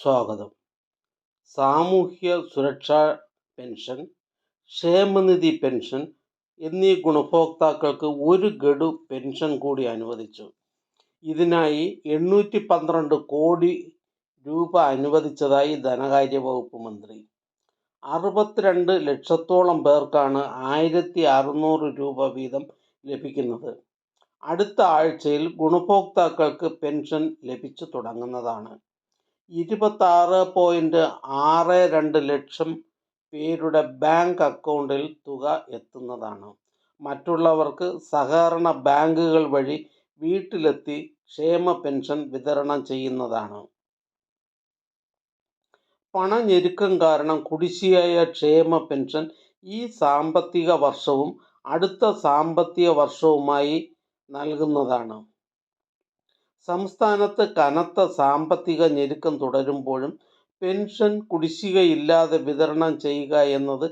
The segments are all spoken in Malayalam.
സ്വാഗതം. സാമൂഹ്യ സുരക്ഷാ പെൻഷൻ ക്ഷേമനിധി പെൻഷൻ എന്നീ ഗുണഭോക്താക്കൾക്ക് ഒരു ഗഡു പെൻഷൻ കൂടി അനുവദിച്ചു. ഇതിനായി എണ്ണൂറ്റി പന്ത്രണ്ട് കോടി രൂപ അനുവദിച്ചതായി ധനകാര്യ വകുപ്പ് മന്ത്രി. അറുപത്തിരണ്ട് ലക്ഷത്തോളം പേർക്കാണ് ആയിരത്തി അറുന്നൂറ് രൂപ വീതം ലഭിക്കുന്നത്. അടുത്ത ആഴ്ചയിൽ ഗുണഭോക്താക്കൾക്ക് പെൻഷൻ ലഭിച്ചു തുടങ്ങുന്നതാണ്. ഇരുപത്താറ് പോയിന്റ് ആറ് രണ്ട് ലക്ഷം പേരുടെ ബാങ്ക് അക്കൗണ്ടിൽ തുക എത്തുന്നതാണ്. മറ്റുള്ളവർക്ക് സഹകരണ ബാങ്കുകൾ വഴി വീട്ടിലെത്തി ക്ഷേമ പെൻഷൻ വിതരണം ചെയ്യുന്നതാണ്. പണഞ്ഞെരുക്കം കാരണം കുടിശ്ശിയായ ക്ഷേമ പെൻഷൻ ഈ സാമ്പത്തിക വർഷവും അടുത്ത സാമ്പത്തിക വർഷവുമായി നൽകുന്നതാണ്. സംസ്ഥാനത്ത് കനത്ത സാമ്പത്തിക ഞെരുക്കം തുടരുമ്പോഴും പെൻഷൻ കുടിശ്ശികയില്ലാതെ വിതരണം ചെയ്യുക എന്നത്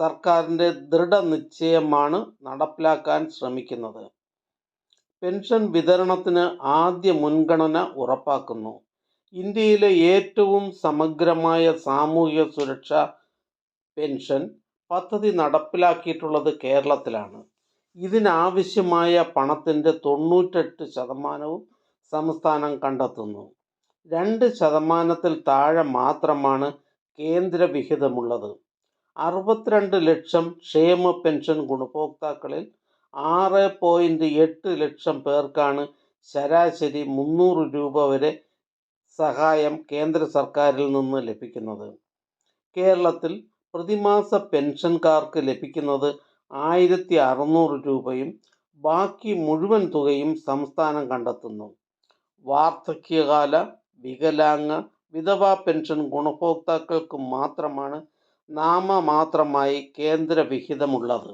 സർക്കാരിന്റെ ദൃഢനിശ്ചയമാണ് നടപ്പിലാക്കാൻ ശ്രമിക്കുന്നത്. പെൻഷൻ വിതരണത്തിന് ആദ്യ മുൻഗണന ഉറപ്പാക്കുന്നു. ഇന്ത്യയിലെ ഏറ്റവും സമഗ്രമായ സാമൂഹ്യ സുരക്ഷ പെൻഷൻ പദ്ധതി നടപ്പിലാക്കിയിട്ടുള്ളത് കേരളത്തിലാണ്. ഇതിനാവശ്യമായ പണത്തിന്റെ തൊണ്ണൂറ്റെട്ട് ശതമാനവും സംസ്ഥാനം കണ്ടെത്തുന്നു. രണ്ട് ശതമാനത്തിൽ താഴെ മാത്രമാണ് കേന്ദ്ര വിഹിതമുള്ളത് അറുപത്തിരണ്ട് ലക്ഷം ക്ഷേമ പെൻഷൻ ഗുണഭോക്താക്കളിൽ ആറ് പോയിന്റ് എട്ട് ലക്ഷം പേർക്കാണ് ശരാശരി മുന്നൂറ് രൂപ വരെ സഹായം കേന്ദ്ര സർക്കാരിൽ നിന്ന് ലഭിക്കുന്നത്. കേരളത്തിൽ പ്രതിമാസ പെൻഷൻകാർക്ക് ലഭിക്കുന്നത് ആയിരത്തി അറുന്നൂറ് രൂപയും ബാക്കി മുഴുവൻ തുകയും സംസ്ഥാനം കണ്ടെത്തുന്നു. വാർദ്ധക്യകാല വികലാംഗ വിധവാ പെൻഷൻ ഗുണഭോക്താക്കൾക്ക് മാത്രമാണ് നാമമാത്രമായി കേന്ദ്ര വിഹിതമുള്ളത്